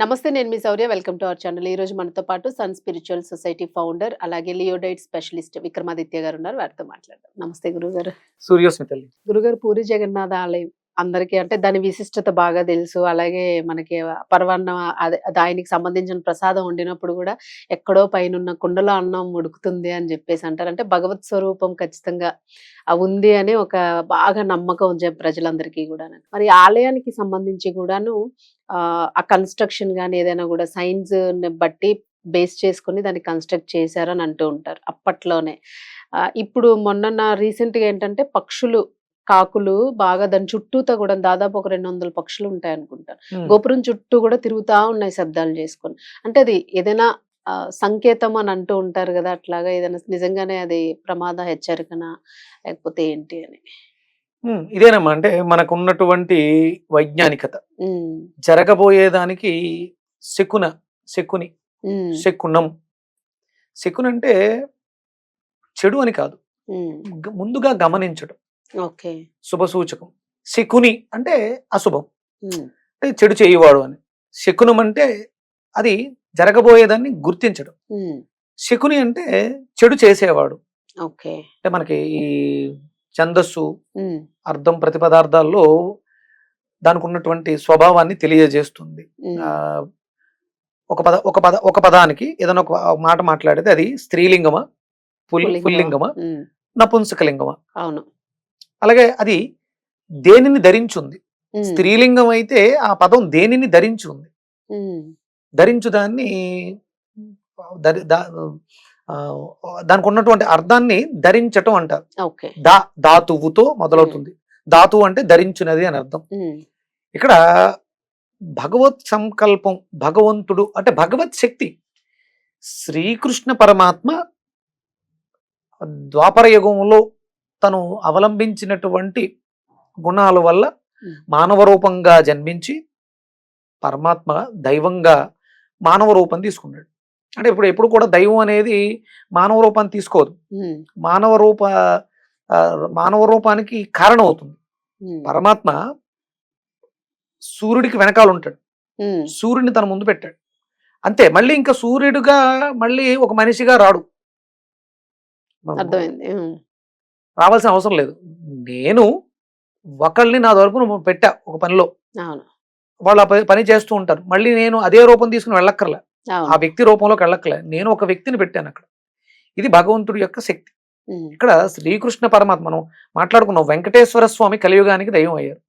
నమస్తే నేను మీ Shaurya. Welcome to our channel. ఈ రోజు మనతో పాటు సన్ స్పిరిచువల్ సొసైటీ ఫౌండర్ అలాగే లియోడైట్ స్పెషలిస్ట్ విక్రమాదిత్య గారు ఉన్నారు. వారితో మాట్లాడదాం. నమస్తే గురుగారు. సూర్యోస్మితల్లి. గురుగారు పూరి జగన్నాథ ఆలయం అందరికీ అంటే దాని విశిష్టత బాగా తెలుసు. అలాగే మనకి పర్వన్న అదే ఆయనకి సంబంధించిన ప్రసాదం వండినప్పుడు కూడా ఎక్కడో పైన కుండలో అన్నం ఉడుకుతుంది అని చెప్పేసి అంటారు. అంటే భగవత్ స్వరూపం ఖచ్చితంగా ఉంది అని ఒక బాగా నమ్మకం ఉంది ప్రజలందరికీ కూడా మరి ఆలయానికి సంబంధించి కూడాను ఆ, కన్స్ట్రక్షన్ కానీ ఏదైనా కూడా సైన్స్ బట్టి బేస్ చేసుకుని దాన్ని కన్స్ట్రక్ట్ చేశారని అంటూ ఉంటారు అప్పట్లోనే. ఇప్పుడు మొన్న రీసెంట్గా ఏంటంటే పక్షులు కాకులు బాగా దాని చుట్టూతో కూడా దాదాపు ఒక రెండు వందల పక్షులు ఉంటాయి అనుకుంటాను గోపురం చుట్టూ కూడా తిరుగుతా ఉన్నాయి శబ్దాలు చేసుకొని. అంటే అది ఏదైనా సంకేతం అని అంటూ ఉంటారు కదా అట్లాగా ఏదైనా నిజంగానే అది ప్రమాద హెచ్చరికనా లేకపోతే ఏంటి అని. ఇదేనమ్మా అంటే మనకు ఉన్నటువంటి వైజ్ఞానికత జరగబోయేదానికి శకున శకుని శకునం శకున్. అంటే చెడు అని కాదు. ముందుగా గమనించడం. ఓకే. శుభ సూచకం శకుని అంటే అశుభం. అంటే చెడు చేయవాడు అని. శకునం అంటే అది జరగబోయేదాన్ని గుర్తించడం. శకుని అంటే చెడు చేసేవాడు. ఓకే. అంటే మనకి ఈ ఛందస్సు అర్థం ప్రతిపదార్థాల్లో దానికి ఉన్నటువంటి స్వభావాన్ని తెలియజేస్తుంది. ఒక పద ఒక పద ఒక పదానికి ఏదైనా ఒక మాట మాట్లాడితే అది స్త్రీలింగమా? పుల్ పుల్లింగమా? నపుంసకలింగమా? అవును. అలాగే అది దేనిని ధరించుంది? స్త్రీలింగం అయితే ఆ పదం దేనిని ధరించుంది? ధరించు దాన్ని దానికి ఉన్నటువంటి అర్థాన్ని ధరించటం అంటారు. దా ధాతువుతో మొదలవుతుంది. ధాతువు అంటే ధరించున్నది అని అర్థం. ఇక్కడ భగవత్ సంకల్పం భగవంతుడు అంటే భగవత్ శక్తి శ్రీకృష్ణ పరమాత్మ ద్వాపర యుగంలో తను అవలంబించినటువంటి గుణాల వల్ల. మానవ రూపంగా జన్మించి పరమాత్మ దైవంగా మానవ రూపం తీసుకున్నాడు. అంటే ఇప్పుడు ఎప్పుడు కూడా దైవం అనేది మానవ రూపాన్ని తీసుకోదు. మానవ రూప మానవ రూపానికి కారణం అవుతుంది పరమాత్మ సూర్యుడికి వెనకాల ఉంటాడు. సూర్యుడిని తన ముందు పెట్టాడు. అంతే మళ్ళీ ఇంకా సూర్యుడిగా మళ్ళీ ఒక మనిషిగా రాడు. అర్థమైంది. రావాల్సిన అవసరం లేదు. నేను ఒకళ్ళని నా తరపున పెట్టా ఒక పనిలో. వాళ్ళు ఆ పని- చేస్తూ ఉంటారు. మళ్ళీ నేను అదే రూపం తీసుకుని వెళ్ళక్కర్లే. ఆ వ్యక్తి రూపంలోకి వెళ్ళక్కర్లే. నేను ఒక వ్యక్తిని పెట్టాను అక్కడ. ఇది భగవంతుడి యొక్క శక్తి. ఇక్కడ శ్రీకృష్ణ పరమాత్మ మనం మాట్లాడుకున్నాం. వెంకటేశ్వర స్వామి కలియుగానికి దైవం అయ్యారు.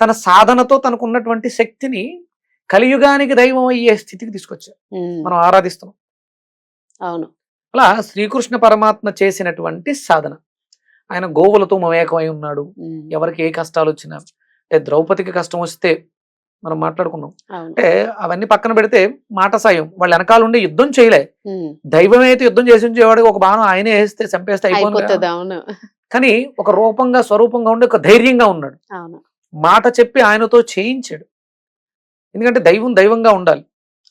తన సాధనతో తనకు ఉన్నటువంటి శక్తిని కలియుగానికి దైవం అయ్యే స్థితికి తీసుకొచ్చారు. మనం ఆరాధిస్తున్నాం. అవును. అలా శ్రీకృష్ణ పరమాత్మ చేసినటువంటి సాధన. ఆయన గోవులతో మమేకమై ఉన్నాడు. ఎవరికి ఏ కష్టాలు వచ్చినా అంటే ద్రౌపదికి కష్టం వస్తే మనం మాట్లాడుకున్నాం. అంటే అవన్నీ పక్కన పెడితే మాట సాయం. వాళ్ళు వెనకాల ఉండి యుద్ధం చేయలే. దైవం అయితే యుద్ధం చేసి ఉంచేవాడు ఒక బాణం ఆయనే వేస్తే చంపేస్తే అయిపోతుంది కానీ ఒక రూపంగా స్వరూపంగా ఉండి ఒక ధైర్యంగా ఉన్నాడు. మాట చెప్పి ఆయనతో చేయించాడు. ఎందుకంటే దైవం దైవంగా ఉండాలి.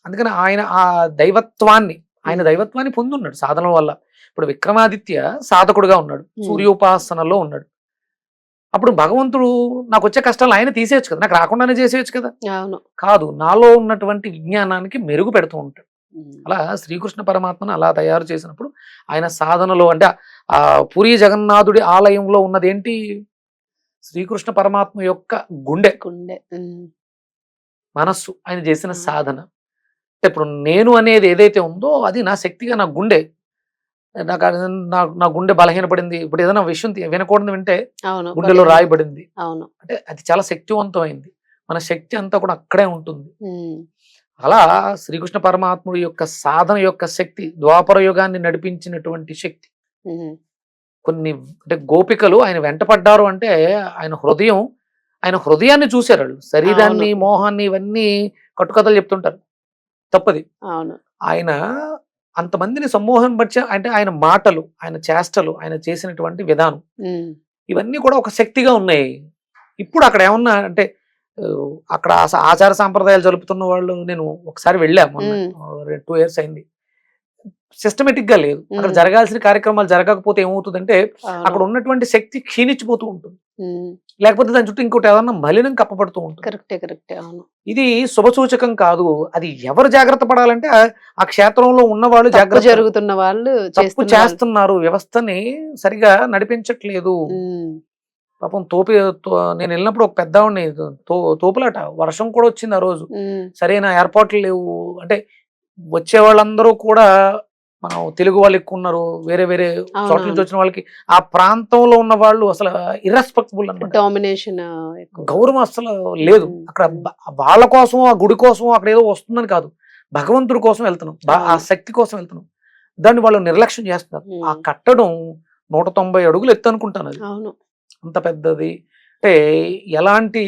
అందుకని ఆయన ఆ దైవత్వాన్ని ఆయన. దైవత్వాన్ని పొందున్నాడు సాధన వల్ల. ఇప్పుడు విక్రమాదిత్య సాధకుడుగా ఉన్నాడు. సూర్యోపాసనలో ఉన్నాడు. అప్పుడు భగవంతుడు నాకు వచ్చే కష్టాలు ఆయన తీసేయచ్చు కదా. నాకు రాకుండానే చేసేయచ్చు కదా. అవును. కాదు నాలో ఉన్నటువంటి విజ్ఞానానికి మెరుగు పెడుతూ ఉంటాడు. అలా శ్రీకృష్ణ పరమాత్మను అలా తయారు చేసినప్పుడు ఆయన సాధనలో అంటే ఆ పూరి జగన్నాథుడి ఆలయంలో ఉన్నదేంటి? శ్రీకృష్ణ పరమాత్మ యొక్క గుండె. గుండె. మనస్సు. ఆయన చేసిన. సాధన. అంటే ఇప్పుడు నేను అనేది ఏదైతే ఉందో అది నా శక్తిగా నా గుండె. నాకు అది నా గుండె బలహీనపడింది. ఇప్పుడు ఏదైనా విషయం వినకూడదు వింటే గుండెలో రాయబడింది. అవును. అంటే అది చాలా శక్తివంతమైంది. మన శక్తి అంతా కూడా అక్కడే ఉంటుంది. అలా శ్రీకృష్ణ పరమాత్ముడి యొక్క సాధన యొక్క శక్తి ద్వాపర యుగాన్ని నడిపించినటువంటి శక్తి. కొన్ని అంటే గోపికలు ఆయన వెంటపడ్డారు అంటే ఆయన హృదయం ఆయన హృదయాన్ని చూశారు వాళ్ళు. శరీరాన్ని. మోహాన్ని ఇవన్నీ కట్టుకథలు చెప్తుంటారు. తప్పది. అవును. ఆయన అంతమందిని పరిచే అంటే ఆయన మాటలు ఆయన చేష్టలు ఆయన చేసినటువంటి విధానం. ఇవన్నీ కూడా ఒక శక్తిగా ఉన్నాయి. ఇప్పుడు అక్కడ ఏమన్నా అంటే అక్కడ ఆచార సాంప్రదాయాలు జరుపుతున్న వాళ్ళు నేను ఒకసారి వెళ్ళా మొన్న మ్మ్. టూ ఇయర్స్ అయింది. సిస్టమేటిక్గా లేదు. అక్కడ. జరగాల్సిన కార్యక్రమాలు జరగకపోతే ఏమవుతుందంటే అక్కడ ఉన్నటువంటి శక్తి క్షీణించిపోతూ ఉంటుంది. లేకపోతే దాని చుట్టూ ఇంకోటి ఏదన్నా మలినం కప్పబడుతూ ఉంటుంది. కరెక్టే కరెక్టే అవును. ఇది శుభసూచకం కాదు. అది ఎవరు జాగ్రత్త పడాలంటే ఆ- క్షేత్రంలో ఉన్న వాళ్ళు జాగ్రత్త జరుగుతున్న వాళ్ళు తప్పు చేస్తున్నారు. వ్యవస్థని సరిగా నడిపించట్లేదు. పాపం తోపి నేను వెళ్ళినప్పుడు ఒక పెద్దవాడిని తో తోపులాట. వర్షం కూడా వచ్చింది ఆ రోజు. సరైన ఏర్పాట్లు లేవు. అంటే వచ్చే వాళ్ళందరూ కూడా మనం తెలుగు వాళ్ళు ఎక్కువ ఉన్నారు వేరే వేరే చోట్ల నుంచి. వచ్చిన వాళ్ళకి ఆ ప్రాంతంలో ఉన్న వాళ్ళు అసలు ఇర్రెస్పెక్టబుల్ అన్నమాట. డామినేషన్. గౌరవం అసలు లేదు. అక్కడ వాళ్ళ కోసం ఆ గుడి కోసం అక్కడ ఏదో వస్తుందని కాదు. భగవంతుడి కోసం వెళ్తున్నాం. ఆ. శక్తి కోసం వెళ్తున్నాం. దాన్ని వాళ్ళు నిర్లక్ష్యం చేస్తున్నారు. ఆ కట్టడం నూట తొంభై అడుగులు ఎత్తు అనుకుంటాను అది అంత పెద్దది. అంటే ఎలాంటి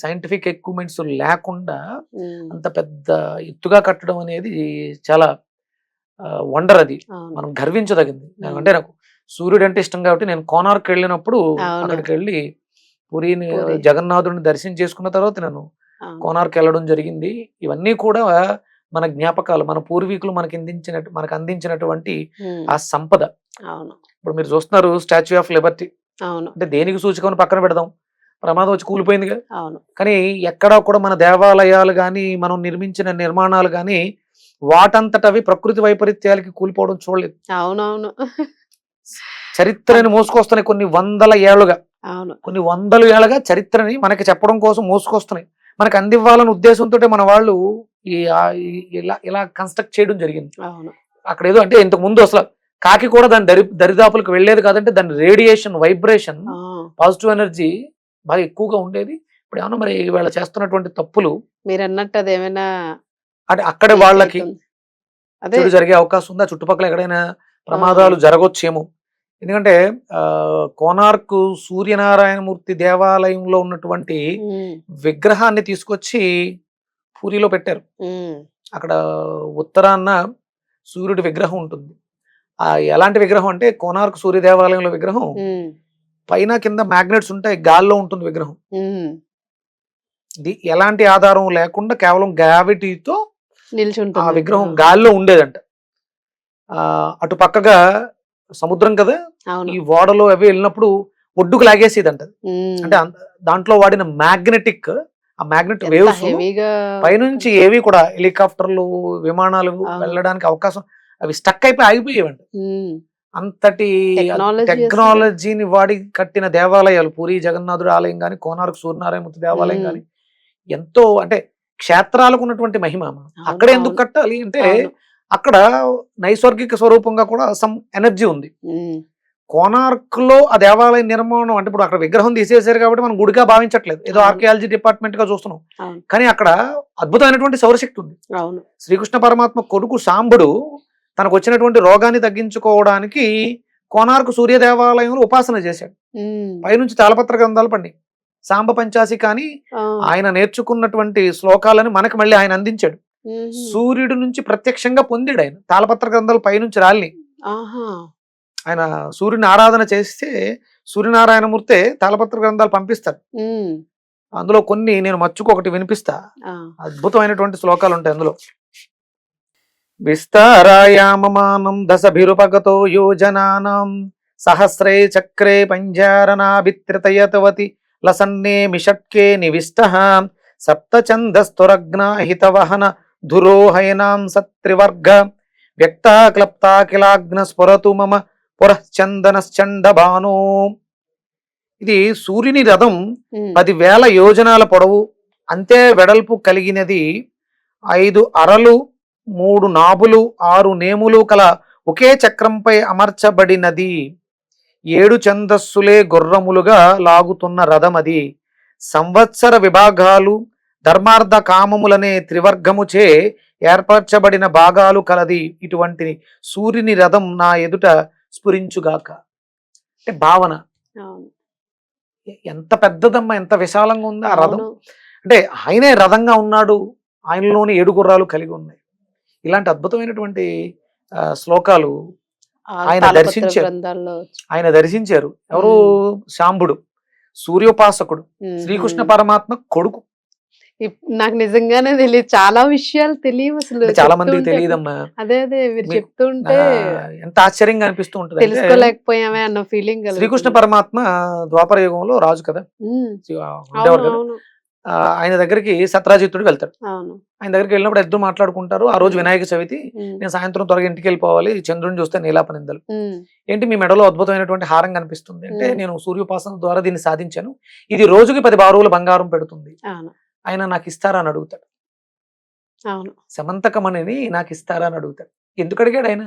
సైంటిఫిక్ ఎక్విప్మెంట్స్ లేకుండా అంత పెద్ద ఎత్తుగా కట్టడం అనేది చాలా వండర్ అది. మనం గర్వించదగింది. అంటే నాకు సూర్యుడు అంటే ఇష్టం కాబట్టి నేను కోనార్క్ వెళ్ళినప్పుడు. అక్కడికి వెళ్ళి పురిని పూరి. జగన్నాథుడిని దర్శనం చేసుకున్న తర్వాత నేను. కోనార్క్ వెళ్ళడం జరిగింది. ఇవన్నీ కూడా మన జ్ఞాపకాలు మన పూర్వీకులు మనకి అందించినట్టు మనకు అందించినటువంటి ఆ సంపద. ఇప్పుడు మీరు చూస్తున్నారు స్టాచ్యూ ఆఫ్ లిబర్టీ. అవును. అంటే దేనికి సూచికని పక్కన పెడదాం. ప్రమాదం వచ్చి కూలిపోయిందిగా అవును. కానీ ఎక్కడా కూడా మన దేవాలయాలు కానీ మనం నిర్మించిన నిర్మాణాలు కానీ వాటంతటవి ప్రకృతి వైపరీత్యాలకి కూలిపోవడం చూడలేదు. అవునవును. చరిత్రని మోసుకొస్తున్నాయి కొన్ని వందల ఏళ్ళుగా అవును. కొన్ని వందల ఏళ్ళగా చరిత్రని మనకి చెప్పడం కోసం మోసుకొస్తున్నాయి. మనకు అందివ్వాలనే ఉద్దేశంతో మన వాళ్ళు ఈ ఆ- ఈ- ఇలా ఇలా కన్స్ట్రక్ట్ చేయడం జరిగింది. అవును. అక్కడ ఏదో అంటే ఇంతకు ముందు అసలు కాకి కూడా దాని దరి దరిదాపులకు వెళ్ళేది కాదంటే దాని రేడియేషన్ వైబ్రేషన్ పాజిటివ్ ఎనర్జీ బాగా ఎక్కువగా ఉండేది. ఇప్పుడు ఏమన్నా మరి వీళ్ళ చేస్తున్నటువంటి తప్పులు మీరు అన్నట్టు అది ఏమైనా అంటే అక్కడ వాళ్ళకి చెడు జరిగే అవకాశం ఉందా? చుట్టుపక్కల ఎక్కడైనా ప్రమాదాలు జరగొచ్చేమో. ఎందుకంటే కోనార్క్ సూర్యనారాయణమూర్తి దేవాలయంలో ఉన్నటువంటి విగ్రహాన్ని తీసుకొచ్చి పూరిలో పెట్టారు. అక్కడ ఉత్తరాన్న సూర్యుడి విగ్రహం ఉంటుంది. ఎలాంటి విగ్రహం అంటే కోనార్క్ సూర్య దేవాలయంలో విగ్రహం పైన కింద మ్యాగ్నెట్స్ ఉంటాయి గాల్లో ఉంటుంది విగ్రహం. ఇది ఎలాంటి ఆధారం లేకుండా కేవలం గ్రావిటీతో ఆ నిల్చుంటుంది. విగ్రహం గాల్లో ఉండేదంట. ఆ అటు పక్కగా సముద్రం కదా? ఈ ఓడలో అవి వెళ్ళినప్పుడు ఒడ్డుకు లాగేసేదంట. అంటే దాంట్లో వాడిన మ్యాగ్నెటిక్ ఆ మ్యాగ్నెట్ వేవ్స్ పైనుంచి ఏవి కూడా హెలికాప్టర్లు విమానాలు. వెళ్ళడానికి అవకాశం అవి స్టక్ అయిపోయి ఆగిపోయేవంట ఉమ్, అంతటి టెక్నాలజీని వాడి కట్టిన దేవాలయాలు పూరి జగన్నాథుడి ఆలయం కానీ కోనార్క్ సూర్యనారాయణమూర్తి దేవాలయం. కానీ ఎంతో అంటే క్షేత్రాలకు ఉన్నటువంటి మహిమ అక్కడ ఎందుకు కట్టాలి అంటే. అక్కడ నైసర్గిక స్వరూపంగా కూడా సమ్ ఎనర్జీ ఉంది. కోనార్క్లో ఆ దేవాలయ నిర్మాణం అంటే ఇప్పుడు అక్కడ విగ్రహం తీసేశారు కాబట్టి మనం గుడిగా భావించట్లేదు. ఏదో. ఆర్కియాలజీ డిపార్ట్మెంట్గా చూస్తున్నాం. కానీ అక్కడ అద్భుతమైనటువంటి సౌరశక్తి ఉంది. శ్రీకృష్ణ పరమాత్మ కొడుకు సాంబుడు తనకు వచ్చినటువంటి రోగాన్ని తగ్గించుకోవడానికి కోనార్కు సూర్య దేవాలయంలో ఉపాసన చేశాడు. పైనుంచి తాళపత్ర గ్రంథాలు పండి. సాంబ పంచాసి కానీ ఆయన నేర్చుకున్నటువంటి శ్లోకాలను మనకి మళ్ళీ ఆయన అందించాడు. సూర్యుడి నుంచి ప్రత్యక్షంగా పొందాడు ఆయన. తాళపత్ర గ్రంథాలు పైనుంచి రాలి ఆయన సూర్యుని ఆరాధన చేస్తే సూర్యనారాయణమూర్తే తాళపత్ర గ్రంథాలు పంపిస్తారు అందులో కొన్ని నేను మచ్చుకు ఒకటి వినిపిస్తా. అద్భుతమైనటువంటి శ్లోకాలు ఉంటాయి అందులో. విస్తారాయామమానం దశభిరుపగతో యోజనానాం సహస్రే చక్రే పంజారనాభిత్రితయతవతి లసన్నే మిషట్కే నివిష్ట సప్తచందస్తురగ్నాహితవహన ధురోహయనాం సత్రివర్గ వ్యక్తా క్లప్తా కిలాగ్న స్ఫురతు మమ పురశ్చందనశ్చండబానో ఇది సూర్యుని రథం పదివేల యోజనాల పొడవు అంతే వెడల్పు కలిగినది ఐదు అరలు మూడు నాభులు ఆరు నేములు కల ఒకే చక్రంపై అమర్చబడినది. ఏడు ఛందస్సులే గుర్రములుగా లాగుతున్న రథం అది సంవత్సర విభాగాలు ధర్మార్థ కామములనే త్రివర్గముచే ఏర్పరచబడిన భాగాలు కలది. ఇటువంటి సూర్యుని రథం నా ఎదుట స్ఫురించుగాక. అంటే భావన. ఎంత పెద్దదమ్మా ఎంత విశాలంగా ఉంది ఆ రథం. అంటే ఆయనే రథంగా ఉన్నాడు. ఆయనలోని ఏడు గుర్రాలు కలిగి ఉన్నాయి. ఇలాంటి అద్భుతమైనటువంటి శ్లోకాలు ఆయన దర్శించారు. ఆయన దర్శించారు. ఎవరు శాంబుడు సూర్యోపాసకుడు శ్రీకృష్ణ పరమాత్మ కొడుకు. నాకు నిజంగానే తెలియదు. చాలా విషయాలు తెలియవు అసలు చాలా మందికి. తెలియదమ్మా. అదే అదే మీరు చెప్తుంటే ఎంత ఆశ్చర్యంగా అనిపిస్తూ ఉంటుంది తెలుసుకోలేకపోయామే అన్న ఫీలింగ్ శ్రీకృష్ణ పరమాత్మ ద్వాపర యుగంలో రాజు కదా? ఆయన దగ్గరికి సత్రాజిత్తుడు వెళ్తాడు. ఆయన దగ్గరికి వెళ్ళినప్పుడు ఇద్దరు మాట్లాడుకుంటారు. ఆ రోజు వినాయక చవితి. నేను సాయంత్రం త్వరగా ఇంటికి వెళ్ళిపోవాలి. చంద్రుని చూస్తే నీలాప నిందలు. ఏంటి మీ మెడలో అద్భుతమైనటువంటి హారం కనిపిస్తుంది? అంటే. నేను సూర్యోపాసన ద్వారా దీన్ని సాధించాను. ఇది రోజుకి పది బారువుల బంగారం పెడుతుంది. ఆయన నాకు ఇస్తారా అని అడుగుతాడు. సమంతకమణిని నాకు ఇస్తారా అని అడుగుతాడు. ఎందుకు అడిగాడు ఆయన?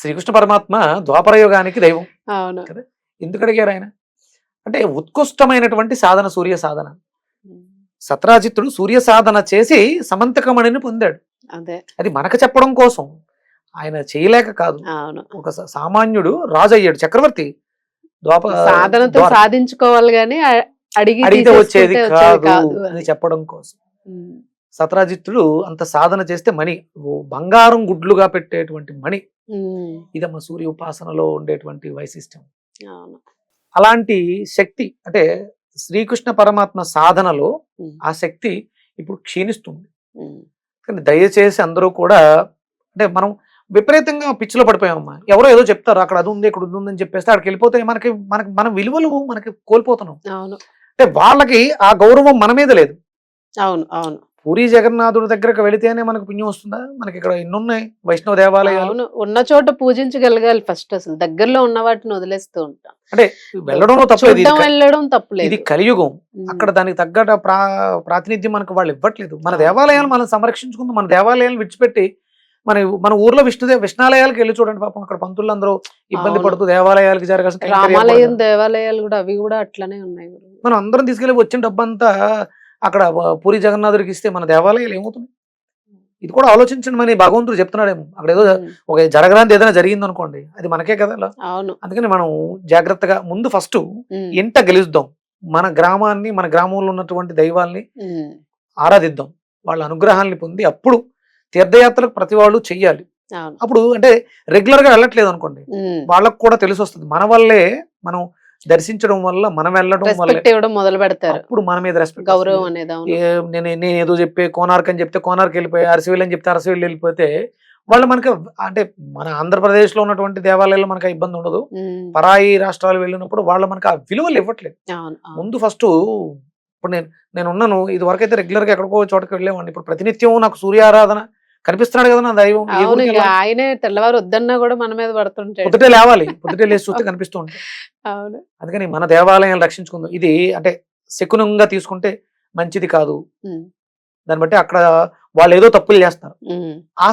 శ్రీకృష్ణ పరమాత్మ ద్వాపర యుగానికి దైవం ఎందుకు అడిగారు ఆయన? అంటే ఉత్కృష్టమైనటువంటి సాధన సూర్య సాధన. సత్రాజిత్తుడు సూర్య సాధన చేసి సమంతకమణిని పొందాడు. అదే. అది మనకు చెప్పడం కోసం. ఆయన చేయలేక కాదు. ఒక సామాన్యుడు రాజు అయ్యాడు చక్రవర్తి. ద్వాప సాధనతో సాధించుకోవాలి గాని అ- అడిగి అడిగితే వచ్చేది కాదు అని. చెప్పడం కోసం. సత్రాజిత్తుడు అంత సాధన చేస్తే మణి బంగారం గుడ్లుగా పెట్టేటువంటి మణి. ఇదమ్మ సూర్య ఉపాసనలో ఉండేటువంటి వైశిష్టం. అలాంటి శక్తి అంటే శ్రీకృష్ణ పరమాత్మ సాధనలో ఆ శక్తి ఇప్పుడు క్షీణిస్తుంది. కానీ దయచేసి అందరూ కూడా అంటే మనం విపరీతంగా పిచ్చిలో పడిపోయామమ్మా. ఎవరో ఏదో చెప్తారు అక్కడ అది ఉంది ఇక్కడ ఇది ఉంది అని చెప్పేస్తే అక్కడికి వెళ్ళిపోతే మనకి మనకి మన విలువలు మనకి కోల్పోతున్నాం. అవును. అంటే వాళ్ళకి ఆ గౌరవం మన మీద లేదు. అవును అవును. పూరి జగన్నాథుడి దగ్గరకు వెళితేనే మనకు పుణ్యం వస్తుందా? మనకి ఇక్కడ ఎన్ని ఉన్నాయి వైష్ణవ దేవాలయాలు? ఉన్న చోట పూజించగలగాలి ఫస్ట్ అసలు. దగ్గరలో ఉన్న వాటిని వదిలేస్తూ ఉంటాం. అంటే వెళ్ళడంలో తప్పలేదు క- వెళ్ళడం తప్పులేదు. ఇది కలియుగం. అక్కడ దానికి తగ్గట ప్రా ప్రాతినిధ్యం మనకు వాళ్ళు ఇవ్వట్లేదు. మన. దేవాలయాలు మనం సంరక్షించుకుందాం. మన దేవాలయాలు విడిచిపెట్టి మన మన ఊర్లో విష్ణుదే విష్ణాలయాలకు వెళ్ళి చూడండి పాపం. అక్కడ పంతులు అందరూ ఇబ్బంది. పడుతూ దేవాలయాలకు జరగాల్సిన రామాలయం. దేవాలయాలు కూడా అవి కూడా అట్లనే ఉన్నాయి. మనం అందరం తీసుకెళ్ళి వచ్చిన డబ్బంతా అక్కడ పూరి జగన్నాథుడికి ఇస్తే మన దేవాలయాలు ఏమవుతుంది ఇది కూడా ఆలోచించండి భగవంతుడు చెప్తున్నాడేమో. అక్కడ ఏదో ఒక జరగరాంది ఏదైనా జరిగింది అనుకోండి అది మనకే కదా. అవును. అందుకని మనం జాగ్రత్తగా ముందు ఫస్ట్ ఎంట గెలుద్దాం మన గ్రామాన్ని మన గ్రామంలో ఉన్నటువంటి దైవాల్ని ఆరాధిద్దాం. వాళ్ళ అనుగ్రహాల్ని పొంది అప్పుడు తీర్థయాత్రకు ప్రతి వాళ్ళు చెయ్యాలి. అప్పుడు అంటే రెగ్యులర్గా వెళ్ళట్లేదు అనుకోండి వాళ్ళకు కూడా తెలిసి వస్తుంది మన వల్లే మనం దర్శించడం వల్ల మనం వెళ్ళడం వల్ల. మొదలు పెడతారు. అప్పుడు మన మీద రెస్పెక్ట్ గౌరవం అనేది నేను నేను ఏదో చెప్పే కోనార్క్ అని చెప్తే కోనార్క్ వెళ్ళిపోయి అరసివిల్ అని చెప్తే అరసివిల్ వెళ్ళిపోతే వాళ్ళు మనకి అంటే మన ఆంధ్రప్రదేశ్లో ఉన్నటువంటి దేవాలయాల్లో మనకు ఇబ్బంది ఉండదు. పరాయి రాష్ట్రాలు వెళ్ళినప్పుడు వాళ్ళు మనకు ఆ విలువలు ఇవ్వట్లేదు. ముందు ఫస్ట్ ఇప్పుడు నేను నేను ఉన్నాను. ఇది వరకు అయితే రెగ్యులర్గా ఎక్కడికో చోటకి వెళ్ళేవాడిని. ఇప్పుడు ప్రతినిత్యం నాకు సూర్యారాధన కనిపిస్తున్నాడు కదా నా దైవం? ఆయనే తెల్లవారు వద్దన్నా కూడా మన మీద పడుతుంటాడు. పొద్దుటే లేవాలి పొద్దుటే లేచి చూస్తే కనిపిస్తూ ఉంటాయి అవును. అందుకని మన దేవాలయాలు రక్షించుకుందాం. ఇది అంటే శకునంగా తీసుకుంటే మంచిది కాదు. దాన్ని బట్టి అక్కడ వాళ్ళు ఏదో తప్పులు చేస్తారు. ఆ